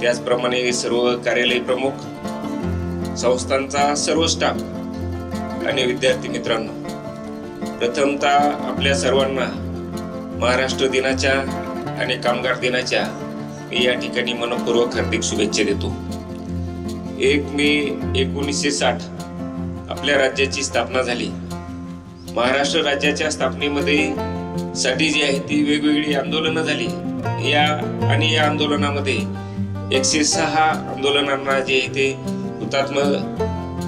त्याचप्रमाणे सर्व कार्यालय प्रमुख संस्थांचा सर्व स्टाफ आणि विद्यार्थी मित्रांनो प्रथमतः आपल्या सर्वांना महाराष्ट्र दिनाच्या आणि कामगार दिनाच्या मी या ठिकाणी मनपूर्वक हार्दिक शुभेच्छा देतो. एक मे एकोणीसशे साठ आपल्या राज्याची स्थापना झाली. महाराष्ट्र राज्याच्या स्थापनेमध्ये साठी जी आहे ती वेगवेगळी आंदोलनं झाली. या आणि या आंदोलनामध्ये एकशे सहा आंदोलनांना जे आहे ते हुतात्म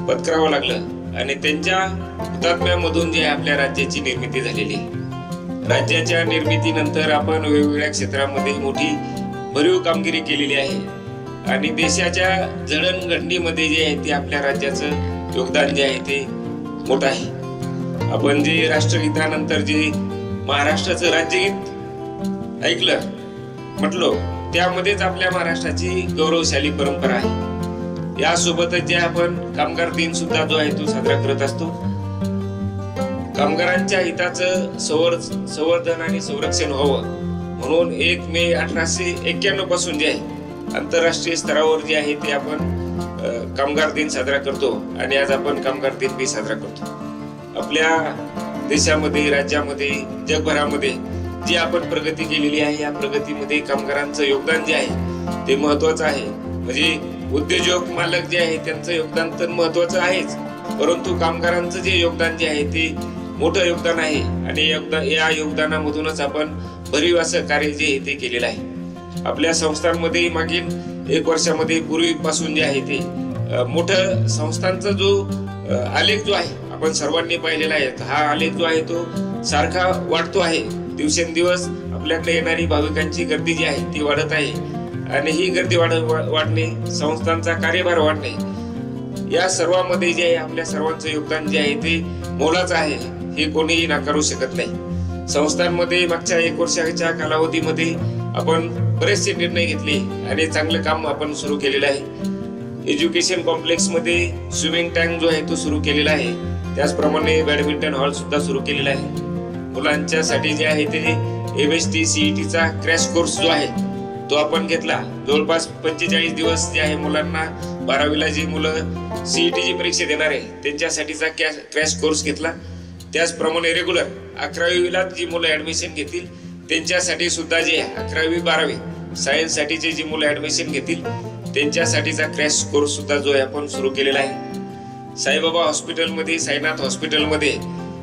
पत्करावं लागलं आणि त्यांच्या हुतात्म्यामधून जे आहे आपल्या राज्याची निर्मिती झालेली आहे. राज्याच्या निर्मितीनंतर आपण वेगवेगळ्या क्षेत्रामध्ये मोठी भरीव कामगिरी केलेली आहे. आणि देशाच्या जडणघडणीमध्ये जे आहे ते आपल्या राज्याचं योगदान जे आहे ते मोठं आहे. आपण जे राष्ट्रगीतानंतर जे महाराष्ट्राचं राज्यगीत ऐकलं म्हटलो त्यामध्येच आपल्या महाराष्ट्राची गौरवशाली परंपरा आहे. यासोबतच जे आपण कामगार दिन सुद्धा जो आहे तो साजरा करत असतो. कामगारांच्या हिताचं संवर संवर्धन आणि संरक्षण व्हावं म्हणून एक मे अठराशे एक्क्याण्णवपासून जे आहे आंतरराष्ट्रीय स्तरावर जे आहे ते आपण कामगार दिन साजरा करतो आणि आज आपण कामगार दिन बी साजरा करतो. आपल्या देशामध्ये राज्यामध्ये जगभरामध्ये जी आपण प्रगती केलेली आहे या प्रगतीमध्ये कामगारांचं योगदान जे आहे ते महत्वाचं आहे. म्हणजे उद्योजक मालक जे आहे त्यांचं योगदान तर महत्वाचं आहेच. परंतु कामगारांचं जे योगदान जे आहे ते मोठं योगदान आहे. आणि योगदान या योगदानामधूनच आपण भरीव असं कार्य जे आहे ते केलेलं आहे. आपल्या संस्थांमध्ये मागील एक वर्षामध्ये पूर्वीपासून जे आहे ते मोठं संस्थांचा जो आलेख जो आहे आपण सर्वांनी पाहिलेला आहे. हा आलेख जो आहे तो सारखा वाढतो आहे. दिवसेंदिवस आपल्याकडे येणारी भाविकांची गर्दी जी आहे ती वाढत आहे. आणि ही गर्दी वाढ वा- वाढणे संस्थांचा कार्यभार वाढणे या सर्वांमध्ये जे आहे आपल्या सर्वांचं योगदान जे आहे ते मोलाचं आहे. हे कोणीही नाकारू शकत नाही. संस्थांमध्ये मागच्या एक वर्षाच्या कालावधीमध्ये आपण बरेचसे निर्णय घेतले आणि चांगलं काम आपण सुरू केलेलं आहे. एज्युकेशन कॉम्प्लेक्समध्ये स्विमिंग टँक जो आहे तो सुरू केलेला आहे. त्याचप्रमाणे बॅडमिंटन हॉल सुद्धा सुरू केलेला आहे. मुलांच्यासाठी जे आहे ते एम एस टी सीईटीचा क्रॅश कोर्स जो आहे तो आपण घेतला. जवळपास पंचेचाळीस दिवस जे आहे मुलांना बारावीला जी मुलं सीईटीची परीक्षा देणार आहे त्यांच्यासाठीचा क्रॅश कोर्स घेतला. त्याचप्रमाणे रेग्युलर अकरावीला जी मुलं ऍडमिशन घेतील त्यांच्यासाठी सुद्धा जे अकरावी बारावी सायन्ससाठीचे जी मुलं ऍडमिशन घेतील त्यांच्यासाठीचा क्रॅश कोर्स सुद्धा जो आहे आपण सुरू केलेला आहे. साईबाबा हॉस्पिटलमध्ये साईनाथ हॉस्पिटलमध्ये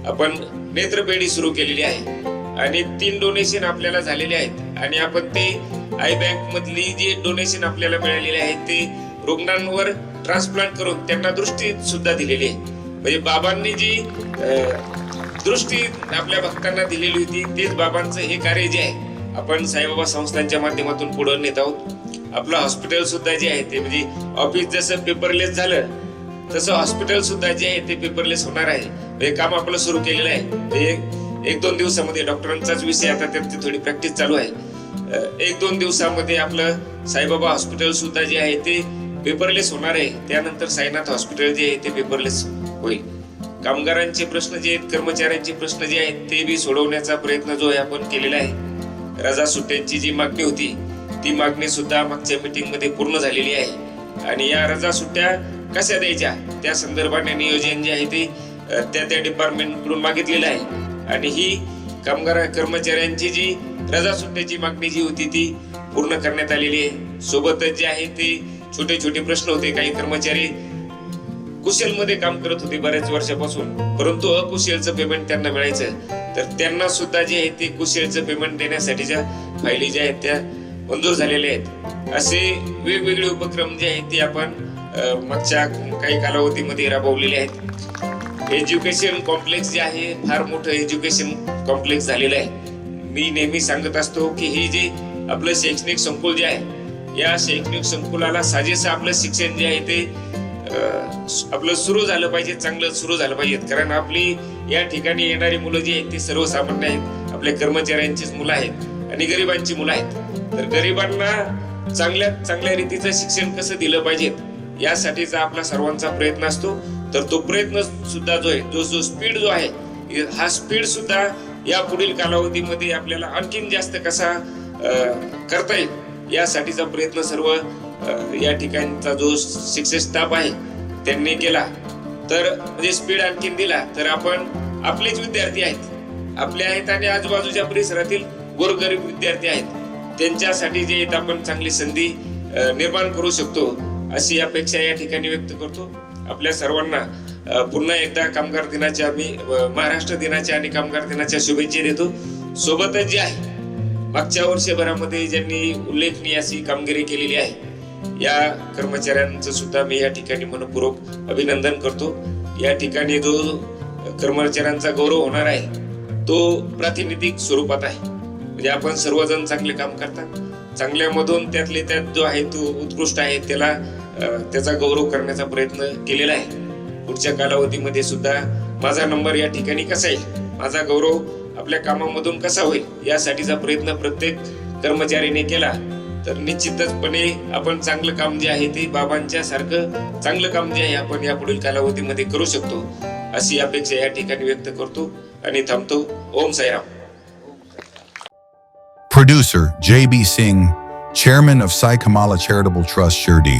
आपण नेत्रपेढी सुरू केलेली आहे. आणि तीन डोनेशन आपल्याला झालेले आहेत. आणि आपण ते आय बँक मधली जे डोनेशन आपल्याला मिळालेले आहेत ते रुग्णांवर ट्रान्सप्लांट करून त्यांना दृष्टी सुद्धा दिलेली आहे. म्हणजे बाबांनी जी दृष्टी आपल्या भक्तांना दिलेली होती तेच बाबांचं हे कार्य जे आहे आपण साईबाबा संस्थांच्या माध्यमातून पुढे नेत आहोत. आपलं हॉस्पिटल सुद्धा जे आहे ते म्हणजे ऑफिस जसं पेपरलेस झालं तसं हॉस्पिटल सुद्धा जे आहे ते पेपरलेस होणार आहे. हे काम आपलं सुरू केलेलं आहे. एक एक दोन दिवसामध्ये डॉक्टरांचाच विषय आता त्यांची थोडी प्रॅक्टिस चालू आहे. एक दोन दिवसामध्ये आपलं साईबाबा हॉस्पिटल सुद्धा जे आहे ते पेपरलेस होणार आहे. त्यानंतर साईनाथ हॉस्पिटल जे आहे ते पेपरलेस होईल. कामगारांचे प्रश्न जे आहेत कर्मचाऱ्यांचे प्रश्न जे आहेत ते बी सोडवण्याचा प्रयत्न जो आहे आपण केलेला आहे. रजा सुट्ट्यांची जी मागणी होती ती मागणी सुद्धा मागच्या मीटिंगमध्ये पूर्ण झालेली आहे. आणि या रजा सुट्ट्या कशा द्यायच्या? त्या संदर्भाने नियोजन जे आहे ते त्या त्या डिपार्टमेंटकडून मागितलेलं आहे. आणि ही कामगार कर्मचाऱ्यांची जी रजा सुट्ट्याची मागणी जी होती ती पूर्ण करण्यात आलेली आहे. सोबतच जे आहे ते छोटे छोटे प्रश्न होते. काही कर्मचारी कुशलमध्ये काम करत होते बऱ्याच वर्षापासून. परंतु अकुशलचं पेमेंट त्यांना मिळायचं. तर त्यांना सुद्धा जे आहे ते कुशलचं पेमेंट देण्यासाठीच्या फायली ज्या आहेत त्या मंजूर झालेल्या आहेत. असे वेगवेगळे उपक्रम जे आहेत ते आपण मागच्या काही कालावधीमध्ये राबवलेले आहेत. एज्युकेशन कॉम्प्लेक्स जे आहे फार मोठं एज्युकेशन कॉम्प्लेक्स झालेलं आहे. मी नेहमी सांगत असतो की हे जे आपलं शैक्षणिक संकुल जे आहे या शैक्षणिक संकुलाला साजेसं आपलं शिक्षण जे आहे ते आपलं सुरू झालं पाहिजे चांगलं सुरू झालं पाहिजे. कारण आपली या ठिकाणी येणारी मुलं जी आहेत ती सर्वसामान्य आहेत. आपल्या कर्मचाऱ्यांचीच मुलं आहेत आणि गरिबांची मुलं आहेत. तर गरिबांना चांगल्या चांगल्या रीतीचं शिक्षण कसं दिलं पाहिजे यासाठीचा आपला सर्वांचा प्रयत्न असतो. तर तो प्रयत्न सुद्धा जो आहे जो जो स्पीड जो आहे हा स्पीड सुद्धा या पुढील कालावधीमध्ये आपल्याला आणखीन जास्त कसा करता येईल यासाठीचा प्रयत्न सर्व या ठिकाणचा जो शिक्षक स्टाफ आहे त्यांनी केला. तर म्हणजे स्पीड आणखीन दिला तर आपण आपलेच विद्यार्थी आहेत. आपले आहेत आणि आजूबाजूच्या परिसरातील गोरगरीब विद्यार्थी आहेत. त्यांच्यासाठी जे आहेत आपण चांगली संधी निर्माण करू शकतो. अशी अपेक्षा या ठिकाणी व्यक्त करतो. आपल्या सर्वांना पुन्हा एकदा कामगार दिनाच्या मी महाराष्ट्र दिनाच्या आणि कामगार दिनाच्या शुभेच्छा देतो. सोबतच जे आहे मागच्या वर्षभरामध्ये ज्यांनी उल्लेखनीय अशी कामगिरी केलेली आहे या कर्मचाऱ्यांचं सुद्धा मी या ठिकाणी मनपूर्वक अभिनंदन करतो. या ठिकाणी जो कर्मचाऱ्यांचा गौरव होणार आहे तो प्रातिनिधिक स्वरूपात आहे. म्हणजे आपण सर्वजण चांगले काम करतात. चांगल्यामधून त्यातले त्यात जो आहे तो उत्कृष्ट आहे त्याला त्याचा गौरव करण्याचा प्रयत्न केलेला आहे. पुढच्या कालावधीमध्ये सुद्धा माझा नंबर या ठिकाणी कसा येईल? माझा गौरव आपल्या कामामधून कसा होईल? यासाठीचा प्रयत्न प्रत्येक कर्मचारीने केला. तर निश्चितचपणे आपण चांगलं काम जे आहे ते बाबांच्या सारखं चांगलं काम जे आहे आपण या पुढील कालावधीमध्ये करू शकतो अशी अपेक्षा या ठिकाणी व्यक्त करतो आणि थांबतो. Om Sairam. Producer J.B. Singh, Chairman of Sai Kamala Charitable Trust, Shirdi.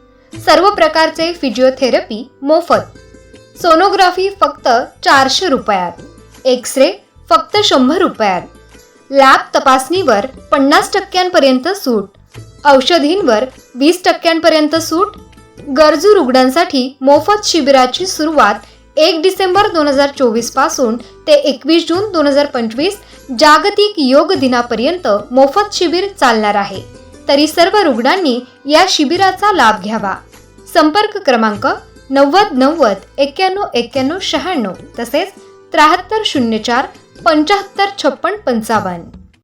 सर्व प्रकारचे फिजिओथेरपी मोफत. सोनोग्राफी फक्त चारशे रुपयात. एक्स रे फक्त शंभर रुपयात. लॅब तपासणीवर पन्नास टक्क्यांपर्यंत सूट. औषधींवर वीस टक्क्यांपर्यंत सूट. गरजू रुग्णांसाठी मोफत शिबिराची सुरुवात एक डिसेंबर दोन हजार चोवीसपासून ते एकवीस जून दोन हजार पंचवीस जागतिक योग दिनापर्यंत मोफत शिबिर चालणार आहे. तरी सर्व रुग्णांनी या शिबिराचा लाभ घ्यावा. संपर्क क्रमांक नव्वद नव्वद एक्क्याण्णव एक्क्याण्णव शहाण्णव तसेच त्र्याहत्तर शून्य चार पंच्याहत्तर छप्पन पंचावन्न.